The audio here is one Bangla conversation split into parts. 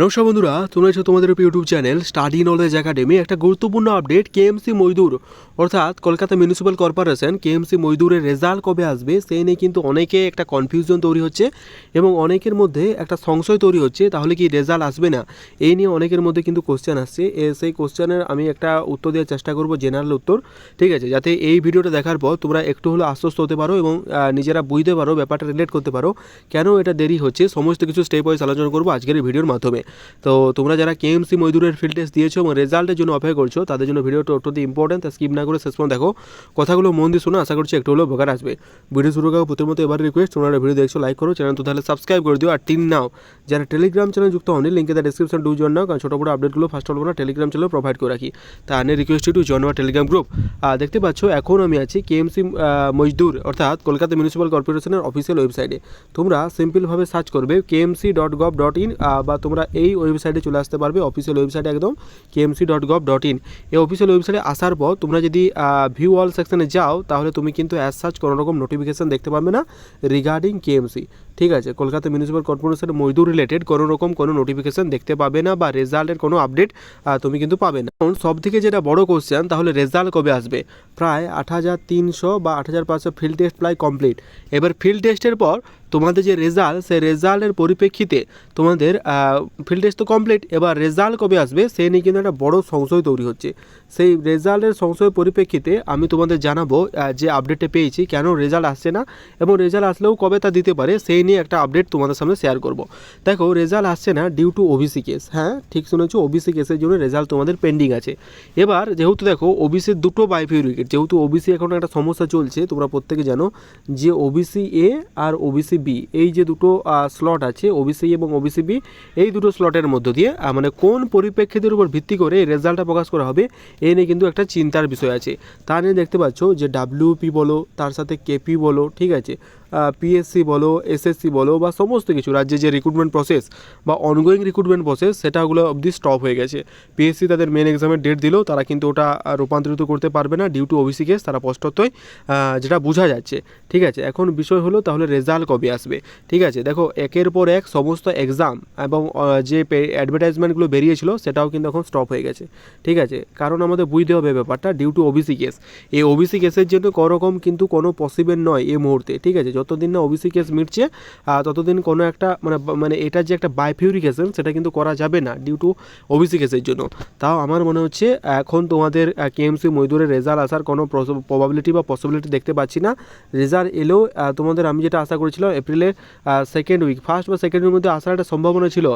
নমস্কার বন্ধুরা, তোমরা হচ্ছে তোমাদের YouTube channel study knowledge academy একটা গুরুত্বপূর্ণ আপডেট কেএমসি মজদুর অর্থাৎ কলকাতা মিউনিসিপ্যাল কর্পোরেশন কেএমসি মজদুরের রেজাল্ট কবে আসবে, সেই নিয়ে কিন্তু অনেকে একটা কনফিউশন তৈরি হচ্ছে এবং অনেকের মধ্যে একটা সংশয় তৈরি হচ্ছে, তাহলে কি রেজাল্ট আসবে না? এই নিয়ে অনেকের মধ্যে কিন্তু কোশ্চেন আসছে। সেই কোশ্চেনের আমি একটা উত্তর দেওয়ার চেষ্টা করব জেনারেল উত্তর। ঠিক আছে, যাতে এই ভিডিওটা দেখার পর তোমরা একটু হলেও আশ্বস্ত হতে পারো এবং নিজেরা বুঝতে পারো, ব্যাপারটা রিলেট করতে পারো। কেন এটা দেরি হচ্ছে? সমস্ত কিছু স্টেপ ওয়াইজ আলোচনা করব আজকের ভিডিওর মাধ্যমে। তো তোমরা যারা কেএমসি মজদুরের ফিল্ড টেস্ট দিয়েছ এবং রেজাল্টের জন্য অপেক্ষা করছ, তাদের জন্য ভিডিওটা অত্যন্ত ইম্পর্টেন্ট স্কিপ না করে শেষ পর্যন্ত দেখো। কথাগুলো মন দিয়ে শোনো, আশা করছি একটু হলেও উপকার আসবে। ভিডিও শুরু করার প্রথমত এবার রিকোয়েস্ট তোমরা ভিডিও দেখছ লাইক করো চ্যানেল তো তাহলে সাবস্ক্রাইব করে দিও। আর টিম নাও যারা টেলিগ্রাম চ্যানেল যুক্ত হন লিঙ্কে তার ডিসক্রিপশন টু জয়েন নাও, কারণ ছোটো বড় আপডেটগুলো ফার্স্ট অল না টেলিগ্রাম চ্যানেল প্রোভাইড করে রাখি। তা আনে request to join our Telegram group আর দেখতে পাচ্ছ, এখন আমি আছি কেএমসি মজদুর, অর্থাৎ কলকাতা মিউনিসিপ্যাল কর্পোরেশনের অফিসিয়াল ওয়েবসাইটে তোমরা সিম্পলভাবে সার্চ করবে KMC dot gov dot in বা তোমরা এই ওয়েবসাইটে চলে আসতে পারবে। অফিসিয়াল ওয়েবসাইট একদম KMC dot gov dot in এই অফিসিয়াল ওয়েবসাইটে আসার পর তোমরা যদি ভিউ অল সেকশনে যাও, তাহলে তুমি কিন্তু অ্যাজ সার্চ কোনো রকম নোটিফিকেশান দেখতে পাবে না রিগার্ডিং কেএমসি ঠিক আছে, কলকাতা মিউনিসিপ্যাল কর্পোরেশনের মজদুর রিলেটেড কোনো রকম কোনো নোটিফিকেশন দেখতে পাবে না বা রেজাল্টের কোনো আপডেট তুমি কিন্তু পাবে না। কারণ সব থেকে যেটা বড় কোশ্চেন তাহলে রেজাল্ট কবে আসবে? প্রায় আট হাজার তিনশো বা আট হাজার পাঁচশো ফিল্ড টেস্ট প্রায় কমপ্লিট এবার ফিল্ড টেস্টের পর তোমাদের যে রেজাল্ট সেই রেজাল্টের পরিপ্রেক্ষিতে তোমাদের ফিল্ড টেস্ট তো কমপ্লিট এবার রেজাল্ট কবে আসবে সেই নিয়ে কিন্তু একটা বড় সংশয় তৈরি হচ্ছে। সেই রেজাল্টের সংশয়ের পরিপ্রেক্ষিতে আমি তোমাদের জানাব যে আপডেটটা পেয়েছি, কেন রেজাল্ট আসছে না, এবং রেজাল্ট আসলেও কবে তা দিতে পারে, সেই নিয়ে একটা আপডেট তোমাদের সামনে শেয়ার করব। দেখো রেজাল্ট আসছে না ডিউ টু ওবিসি কেস হ্যাঁ ঠিক শুনেছো? ওবিসি কেসের জন্য রেজাল্ট তোমাদের পেন্ডিং আছে। এবার যেহেতু দেখো ওবিসির দুটো বাইফিউরিকেট যেহেতু ওবিসি এখন একটা সমস্যা চলছে, তোমরা প্রত্যেকে জানো যে ওবিসি এ আর ওবিসি বি এই যে দুটো স্লট আছে ওবিসি এবং ওবিসি বি এই দুটো স্লটের মধ্য দিয়ে মানে কোন পরিপ্রেক্ষিতের উপর ভিত্তি করে এই রেজাল্টটা প্রকাশ করা হবে এই নিয়ে কিন্তু একটা চিন্তার বিষয় আছে। তা নিয়ে দেখতে পাচ্ছ যে ডাব্লিউপি বলো, তার সাথে কেপি বলো, ঠিক আছে? পিএসসি বলো এসএসসি বলো বা সমস্ত কিছু, রাজ্যে যে রিক্রুটমেন্ট প্রসেস বা অনগোয়িং রিক্রুটমেন্ট প্রসেস সেটাগুলো অবধি স্টপ হয়ে গেছে। পিএসসি তাদের মেন এক্সামের ডেট দিলেও তারা কিন্তু ওটা রূপান্তরিত করতে পারবে না ডিউ টু ওবিসি কেস তারা স্পষ্টতই যেটা বোঝা যাচ্ছে। ঠিক আছে, এখন বিষয় হলো তাহলে রেজাল্ট কবে আসবে? ঠিক আছে, দেখো, একের পর এক সমস্ত এক্সাম এবং যে অ্যাডভার্টাইজমেন্টগুলো বেরিয়েছিল, সেটাও কিন্তু এখন স্টপ হয়ে গেছে। ঠিক আছে, কারণ আমাদের বুঝতে হবে ব্যাপারটা ডিউ টু ওবিসি কেস এই ওবিসি কেসের জন্য কোনোরকম কিন্তু কোনো পসিবল নয় এই মুহূর্তে। ঠিক আছে যতদিন না ওবিসি কেস মিটছে ততদিন কোনো একটা মানে মানে এটা যে একটা বাইফিউরিকেশন সেটা কিন্তু করা যাবে না ডিউ টু ওবিসি কেসের জন্য। তাও আমার মনে হচ্ছে, এখন তোমাদের কেএমসি মজদুরের রেজাল্ট আসার কোনো প্রবাবিলিটি বা পসিবিলিটি দেখতে পাচ্ছি না। রেজাল্ট এলেও তোমাদের আমি যেটা আশা করেছিলাম এপ্রিলের সেকেন্ড উইক ফার্স্ট বা সেকেন্ড উইকের মধ্যে আসার একটা সম্ভাবনা ছিল।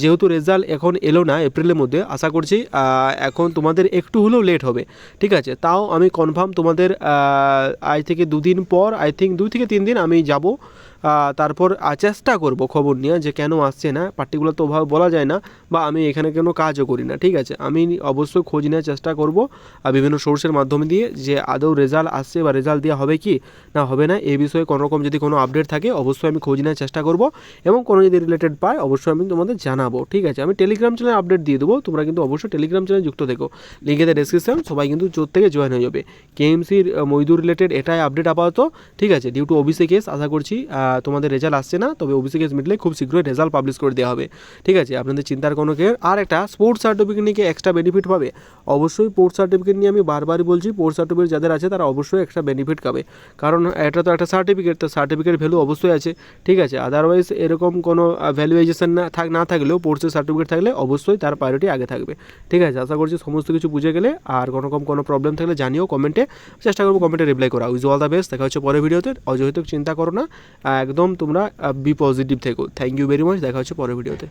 যেহেতু রেজাল্ট এখন এলো না এপ্রিলের মধ্যে, আশা করছি এখন তোমাদের একটু হলেও লেট হবে। ঠিক আছে? তাও আমি কনফার্ম তোমাদের আজ থেকে দুদিন পর আই থিঙ্ক দুই থেকে তিন দিন আমি যাব। আহ, তারপর চেষ্টা করব খবর নিয়ে যে কেন আসছে না পার্টিকুলার তো ওভাবে বলা যায় না, বা আমি এখানে কোনো কাজও করি না, ঠিক আছে? আমি অবশ্যই খোঁজ নেওয়ার চেষ্টা করব বিভিন্ন সোর্সের মাধ্যমে দিয়ে যে আদৌ রেজাল্ট আসছে বা রেজাল্ট দেওয়া হবে কি, না হবে না এই বিষয়ে কোনো রকম যদি কোনো আপডেট থাকে, অবশ্যই আমি খোঁজ নেওয়ার চেষ্টা করব এবং কোনো যদি রিলেটেড পাই অবশ্যই আমি তোমাদের জানাব, ঠিক আছে? আমি টেলিগ্রাম চ্যানেলে আপডেট দিয়ে দেবো, তোমরা কিন্তু অবশ্যই টেলিগ্রাম চ্যানেলে যুক্ত থেকো। লিঙ্কেতে ডেসক্রিপশন সবাই কিন্তু জোর থেকে জয়েন হয়ে যাবে। কেএমসির মজদুর রিলেটেড এটাই আপডেট আপাতত, ঠিক আছে? ডিউ টু ওবিসি কেস আশা করছি তোমাদের রেজাল্ট আসছে না, তবে ওবিসি কেস মিটলে খুব শীঘ্রই রেজাল্ট পাবলিশ করে দেওয়া হবে। ঠিক আছে, আপনাদের চিন্তার কোনো কে আর একটা স্পোর্টস সার্টিফিকেট নিয়ে এক্সট্রা বেনিফিট পাবে? অবশ্যই স্পোর্টস সার্টিফিকেট নিয়ে আমি বারবারই বলছি স্পোর্টস সার্টিফিকেট যাদের আছে তারা অবশ্যই একটা বেনিফিট পাবে কারণ এটা তো একটা সার্টিফিকেট তো সার্টিফিকেট ভ্যালু অবশ্যই আছে। ঠিক আছে আদারওয়াইজ এরকম কোনো ভ্যালুয়েশন না থাক, না থাকলেও স্পোর্টসের সার্টিফিকেট থাকলে অবশ্যই তার প্রায়োরিটি আগে থাকবে। ঠিক আছে, আশা করছি সমস্ত কিছু বুঝে গেলে। আর কোনো রকম কোনো প্রবলেম থাকলে জানিও কমেন্টে। চেষ্টা করব কমেন্টে রিপ্লাই করা। উইজ অল দ্য বেস্ট দেখা হচ্ছে পরের ভিডিওতে অযথিত চিন্তা করো না। একদম তোমরা বি পজিটিভ থেকো। থ্যাংক ইউ ভেরি মাচ দেখা হচ্ছে পরের ভিডিওতে